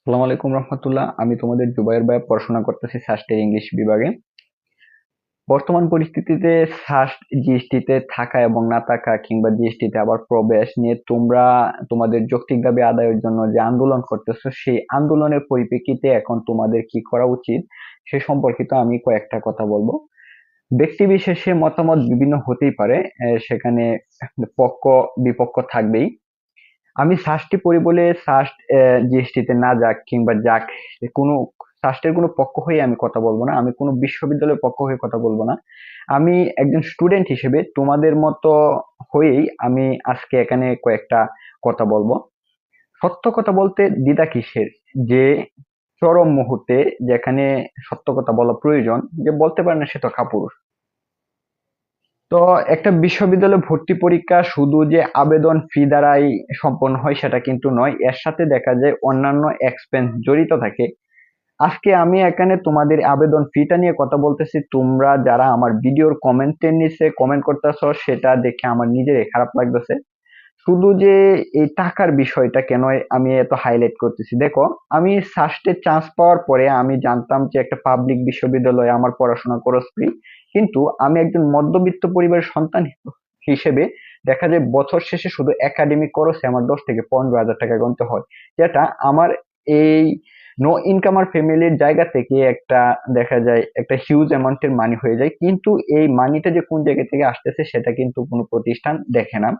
আসসালামু আলাইকুম রহমতুল্লাহ। আমি তোমাদের জুবাইর ভাই পড়াশোনা করতেছি সাস্টের ইংলিশ বিভাগে। বর্তমান পরিস্থিতিতে সাস্ট জিএসটিতে থাকা এবং না থাকা কিংবা জিএসটিতে আবার প্রবেশ নিয়ে তোমরা তোমাদের যৌক্তিক দাবি আদায়ের জন্য যে আন্দোলন করতেছো, সেই আন্দোলনের পরিপ্রেক্ষিতে এখন তোমাদের কি করা উচিত সে সম্পর্কিত আমি কয়েকটা কথা বলব। ব্যক্তি বিশেষে মতামত বিভিন্ন হতেই পারে সেখানে পক্ষ বিপক্ষ থাকবেই। আমি সাস্টে পড়ি বলে সাস্ট জিএসটিতে না যাক কিংবা যাক, কোনো সাস্টের কোনো পক্ষ হয়ে আমি কথা বলব না, আমি কোনো বিশ্ববিদ্যালয়ের পক্ষ হয়ে কথা বলব না। আমি একজন স্টুডেন্ট হিসেবে তোমাদের মতো হয়েই আমি আজকে এখানে কয়েকটা কথা বলব। সত্য কথা বলতে দ্বিধা কিসের? যে চরম মুহূর্তে যেখানে সত্য কথা বলা প্রয়োজন, যে বলতে পারে না সে তো কাপুরুষ। তো একটা বিশ্ববিদ্যালয়ে ভর্তি পরীক্ষা শুধু যে আবেদন ফি দ্বারাই সম্পন্ন হয় সেটা কিন্তু নয়। এর সাথে দেখা যায় অন্যান্য এক্সপেন্স জড়িত থাকে। আজকে আমি এখানে তোমাদের আবেদন ফিটা নিয়ে কথা বলতেছি। তোমরা যারা আমার ভিডিওর কমেন্টের নিচে কমেন্ট করতেছ, সেটা দেখে আমার নিজের খারাপ লাগতেছে। শুধু যে এই টাকার বিষয়টা কেন আমি এত হাইলাইট করতেছি, দেখো, আমি সাস্টে চান্স পাওয়ার পরে আমি জানতাম যে একটা পাবলিক বিশ্ববিদ্যালয়ে আমার পড়াশোনা খরচ ফ্রি কিন্তু আমি একজন মধ্যবিত্ত পরিবারের সন্তান হিসেবে দেখা যায় বছর শেষে শুধু একাডেমিক খরচে আমার দশ থেকে পনেরো হাজার টাকা গুনতে হয়, যেটা আমার এই নো ইনকামার ফ্যামিলির জায়গা থেকে একটা দেখা যায় একটা হিউজ অ্যামাউন্টের মানি হয়ে যায়, কিন্তু এই মানিটা যে কোন জায়গা থেকে আসতেছে সেটা কিন্তু কোনো প্রতিষ্ঠান দেখে না।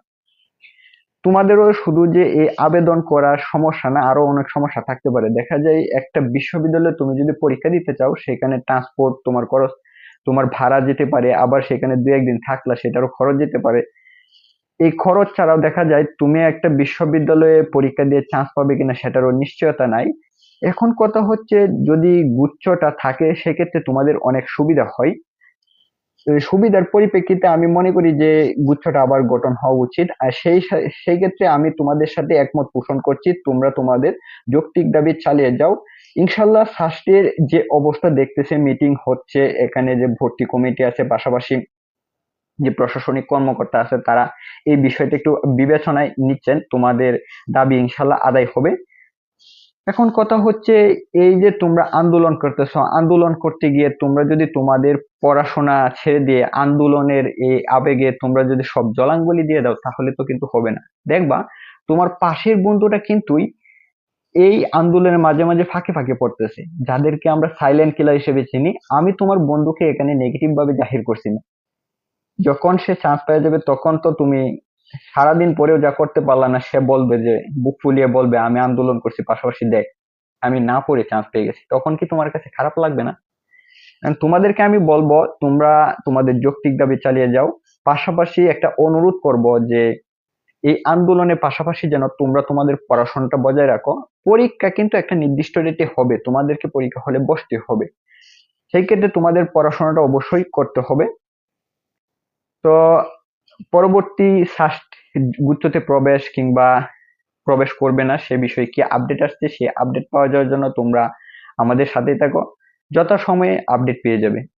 তোমাদেরও শুধু যে এই আবেদন করার সমস্যা না, আরও অনেক সমস্যা থাকতে পারে। দেখা যায় একটা বিশ্ববিদ্যালয়ে তুমি যদি পরীক্ষা দিতে চাও, সেখানে ট্রান্সপোর্ট তোমার খরচ, তোমার ভাড়া যেতে পারে, আবার সেখানে দু একদিন থাকলা সেটারও খরচ যেতে পারে। এই খরচ ছাড়াও দেখা যায় তুমি একটা বিশ্ববিদ্যালয়ে পরীক্ষা দিয়ে চান্স পাবে কিনা সেটারও নিশ্চয়তা নাই। এখন কথা হচ্ছে যদি গুচ্ছটা থাকে, সেক্ষেত্রে তোমাদের অনেক সুবিধা হয়। সুবিধার পরিপ্রেক্ষিতে আমি মনে করি যে গুচ্ছটা আবার গঠন হওয়া উচিত। আর সেই সেই ক্ষেত্রে আমি তোমাদের সাথে একমত পোষণ করছি, তোমরা তোমাদের যৌক্তিক দাবি চালিয়ে যাও। ইনশাল্লাহ ফার্স্টের যে অবস্থা দেখতেছে মিটিং হচ্ছে, এখানে যে ভর্তি কমিটি আছে, পাশাপাশি যে প্রশাসনিক কর্মকর্তা আছে, তারা এই বিষয়টা একটু বিবেচনায় নিচ্ছেন। তোমাদের দাবি ইনশাল্লাহ আদায় হবে। এখন কথা হচ্ছে এই যে তোমরা আন্দোলন করতেছ, আন্দোলন করতে গিয়ে তোমরা যদি তোমাদের পড়াশোনা ছেড়ে দিয়ে আন্দোলনের এই আবেগে তোমরা যদি সব জলাঙ্গলি দিয়ে দাও, তাহলে তো কিন্তু হবে না। দেখবা, তোমার পাশের বন্ধুটা কিন্তুই এই আন্দোলনের মাঝে মাঝে ফাঁকে ফাঁকে পড়তেছে। যাদেরকে আমরা সাইলেন্ট কিলার হিসেবে চিনি, আমি তোমার বন্ধুকে এখানে নেগেটিভ ভাবে জাহির করছি না। যখন সে চান্স পেয়ে যাবে, তখন তো তুমি সারাদিন পরেও যা করতে পারলাম না, সে বলবে যে, বুক ফুলিয়ে বলবে, আমি আন্দোলন করছি, পাশাপাশি দেখ, আমি না পড়ে চান্স পেয়ে গেছি। তখন কি তোমার কাছে খারাপ লাগবে না? তোমাদেরকে আমি বলব, তোমরা তোমাদের যৌক্তিক দাবি চালিয়ে যাও। পাশাপাশি একটা অনুরোধ করব যে, এই আন্দোলনের পাশাপাশি যেন তোমরা তোমাদের পড়াশোনাটা বজায় রাখো। পরীক্ষা কিন্তু একটা নির্দিষ্ট ডেটে হবে, তোমাদেরকে পরীক্ষা হলে বসতে হবে। সেই ক্ষেত্রে তোমাদের পড়াশোনাটা অবশ্যই করতে হবে। তো পরবর্তী শ্বাস গুচ্ছতে প্রবেশ কিংবা প্রবেশ করবে না, সে বিষয়ে কি আপডেট আসছে? সে আপডেট পাওয়া যাওয়ার জন্য তোমরা আমাদের সাথেই থাকো। যথা সময়ে আপডেট পেয়ে যাবে।